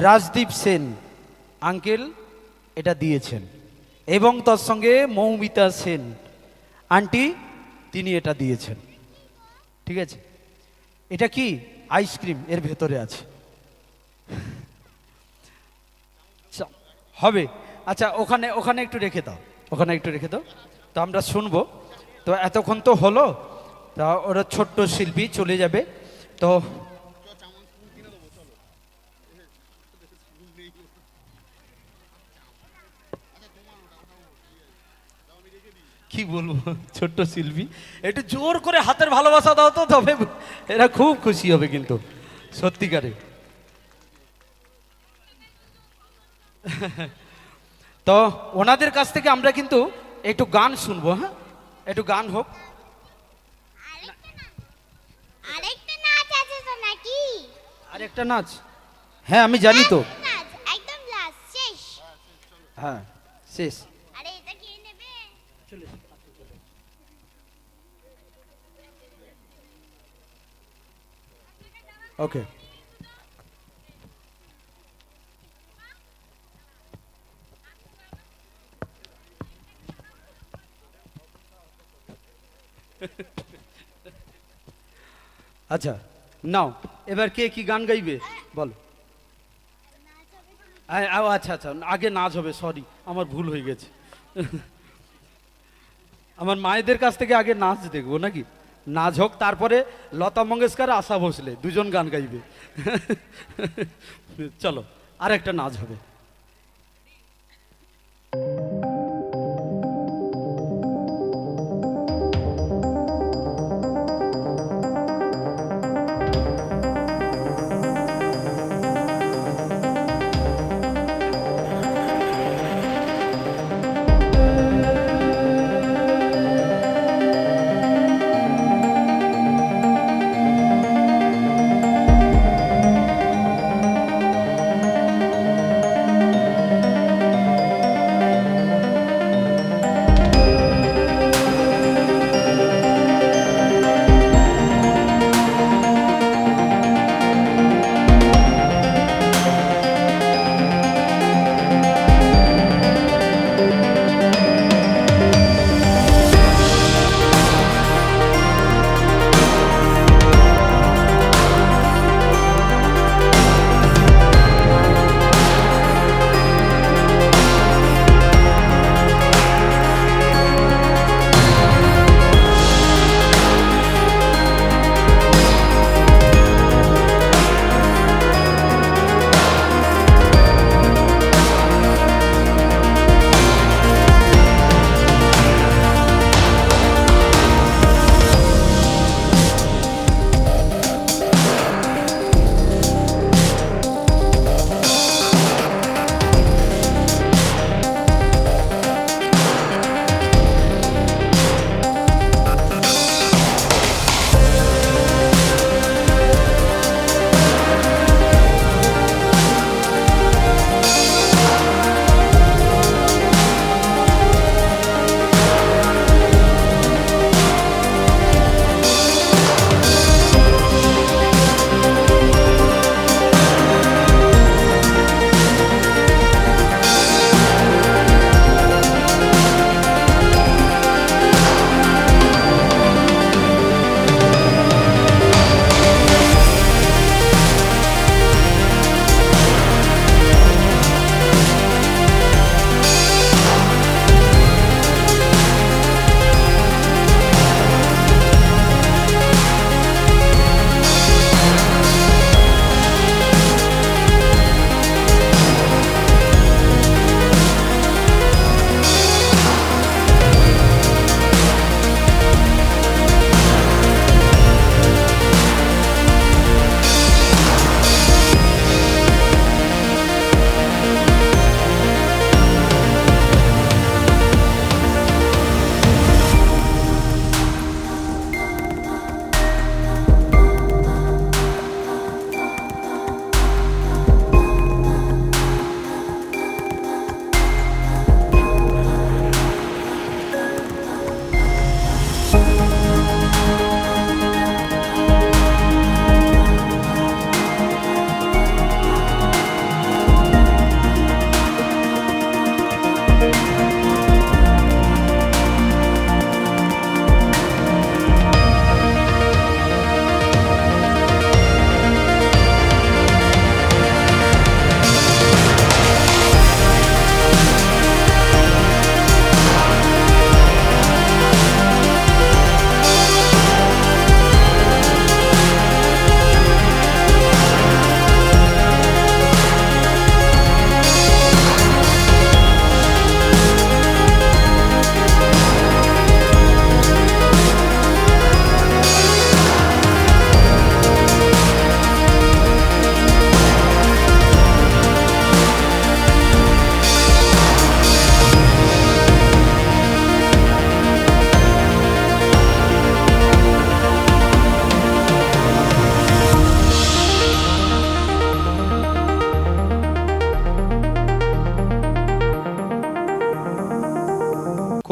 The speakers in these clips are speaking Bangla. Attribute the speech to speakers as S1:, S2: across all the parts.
S1: রাজদীপ সেন, আঙ্কেল, এটা দিয়েছেন। এবং তার সঙ্গে মৌমিতা সেন, আন্টি, তিনি এটা দিয়েছেন। ঠিক আছে? এটা কি? আইসক্রিম এর ভেতরে আছে। হবে। আচ্ছা ওখানে ওখানে একটু রেখে দাও। ওখানে একটু রেখে দাও। তো আমরা শুনব। তো এতক্ষণ তো হলো। তা ওরা ছোট্ট শিল্পী চলে যাবে। তো কি বলব? ছোট্ট শিল্পী। একটু জোর করে হাতের ভালোবাসা দাও তো তবে এরা খুব খুশি হবে কিন্তু সত্যিকারে। তো ওনাদের কাছ থেকে আমরা কিন্তু একটু গান শুনব হ্যাঁ? একটু গান হোক।
S2: আরেকটা নাচ
S1: হ্যাঁ আমি জানি তো। হ্যাঁ শেষ।
S2: আরে এটা কে নেবে?
S1: ওকে আচ্ছা। নাও এবার কে কি গান গাইবে? বলো। আচ্ছা আচ্ছা আগে নাচ হবে সরি আমার ভুল হয়ে গেছে। আমার মায়েদের কাছ থেকে আগে নাচ দেখব নাকি? নাচ হোক তারপরে লতা মঙ্গেশকর আশা ভোসলে দুজন গান গাইবে। চলো আরেকটা নাচ হবে।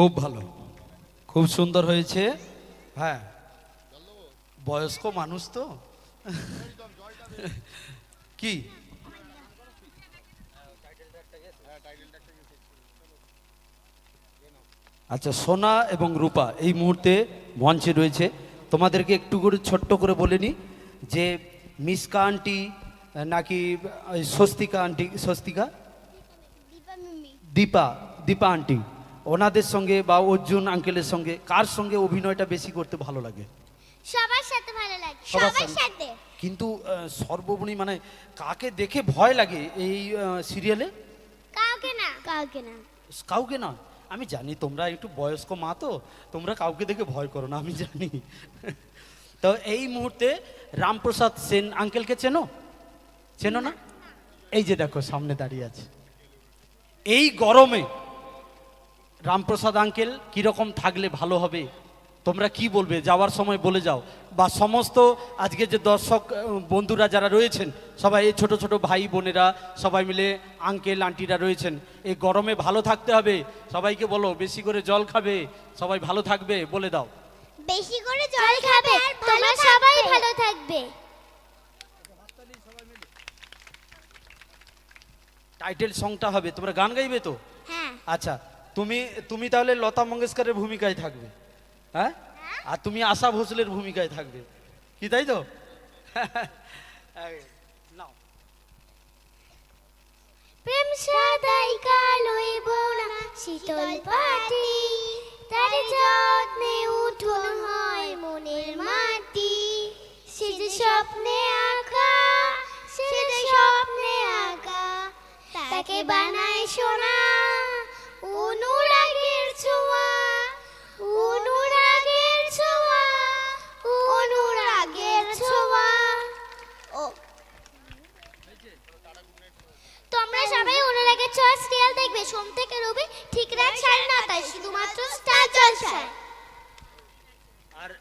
S1: খুব ভালো। খুব সুন্দর হয়েছে। হ্যাঁ। বয়স্ক মানুষ তো। কি? আচ্ছা সোনা এবং রূপা এই মুহূর্তে মঞ্চে রয়েছে। তোমাদেরকে একটু করে ছোট্ট করে বলে নিই যে মিসকা আন্টি নাকি ওই স্বস্তিকা আন্টি স্বস্তিকা?
S2: দীপা
S1: দীপা আন্টি। ওনাদের সঙ্গে বা অর্জুন আঙ্কেলের সঙ্গে কার সঙ্গে অভিনয়টা বেশি করতে ভালো লাগে?
S2: সবার সাথে ভালো লাগে
S1: সবার
S2: সাথে?
S1: কিন্তু আহ, সর্বোপরি মানে কাকে দেখে ভয় লাগে এই সিরিয়ালে
S2: কাউকে না। কাউকে না।
S1: কাউকে না? আমি জানি তোমরা একটু বয়স্ক মা তো তোমরা কাউকে দেখে ভয় করো না আমি জানি। তো এই মুহূর্তে রামপ্রসাদ সেন আঙ্কেলকে চেনো? চেনো না। এই যে দেখো সামনে দাঁড়িয়ে আছে। এই গরমে রামপ্রসাদ আঙ্কেল কীরকম থাকলে ভালো হবে? তোমরা কি বলবে? যাওয়ার সময় বলে যাও। বা সমস্ত আজকে যে দর্শক বন্ধুরা যারা রয়েছেন সবাই এই ছোট ছোট ভাই বোনেরা সবাই মিলে আঙ্কেল আন্টিরা রয়েছেন এই গরমে ভালো থাকতে হবে। সবাইকে বলো বেশি করে জল খাবে সবাই ভালো থাকবে বলে দাও।
S2: বেশি করে জল খাবে তোমরা সবাই ভালো থাকবে।
S1: টাইটেল সংটা হবে। তোমরা গান গাইবে তো?
S2: হ্যাঁ।
S1: আচ্ছা তুমি তুমি তাহলে লতা মঙ্গেশকরের ভূমিকায় থাকবে হ্যাঁ? আর তুমি আশা ভোসলের ভূমিকায় থাকবে। কি তাই তো? নাও।
S2: প্রেম সাদাই কালোই বোনা শীতল পাটি তার যত্নে উঠোন হয় মনের মাটি। সে যে স্বপ্নে আঁকা সে যে স্বপ্নে আঁকা তাকে বানায় সোনা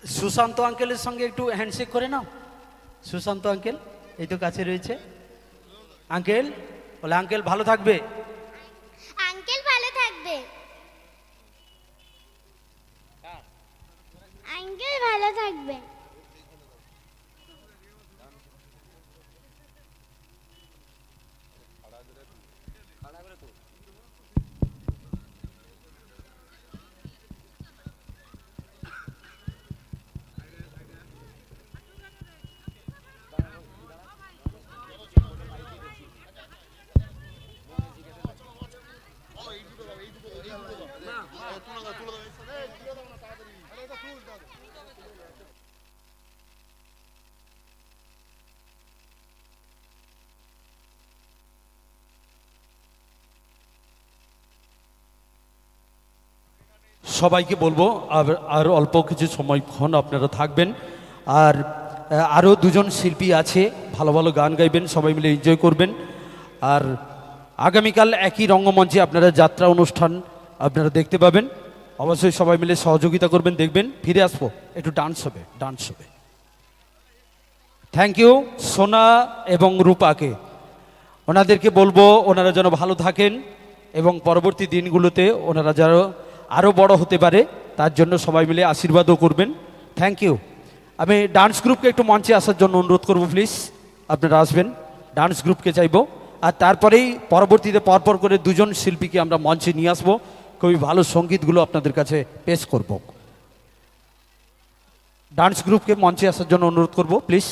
S1: সুশান্ত আঙ্কেলের সঙ্গে একটু হ্যান্ডশেক করে নাও। সুশান্ত আঙ্কেল এই তো কাছে রয়েছে। আঙ্কেল বলে আঙ্কেল ভালো থাকবে?
S2: আঙ্কেল ভালো থাকবে। আঙ্কেল ভালো থাকবে।
S1: সবাইকে বলব, আর অল্প কিছু সময়ক্ষণ আপনারা থাকবেন। আর আরও দুজন শিল্পী আছে, ভালো ভালো গান গাইবেন, সবাই মিলে এনজয় করবেন। আর আগামীকাল একই রঙ্গমঞ্চে আপনারা যাত্রা অনুষ্ঠান আপনারা দেখতে পাবেন। অবশ্যই সবাই মিলে সহযোগিতা করবেন, দেখবেন। ফিরে আসব। একটু ডান্স হবে ডান্স হবে। থ্যাংক ইউ সোনা এবং রূপাকে। ওনাদেরকে বলব, ওনারা যেন ভালো থাকেন এবং পরবর্তী দিনগুলোতে ওনারা যেন আরও বড় হতে পারে, তার জন্য সবাই মিলে আশীর্বাদও করবেন। থ্যাংক ইউ আমি ডান্স গ্রুপকে একটু মঞ্চে আসার জন্য অনুরোধ করব প্লিজ আপনারা আসবেন ডান্স গ্রুপকে চাইব। আর তারপরেই পরবর্তীতে পরপর করে দুজন শিল্পীকে আমরা মঞ্চে নিয়ে আসব। খুবই ভালো সঙ্গীতগুলো আপনাদের কাছে পেশ করব। ডান্স গ্রুপকে মঞ্চে আসার জন্য অনুরোধ করব প্লিজ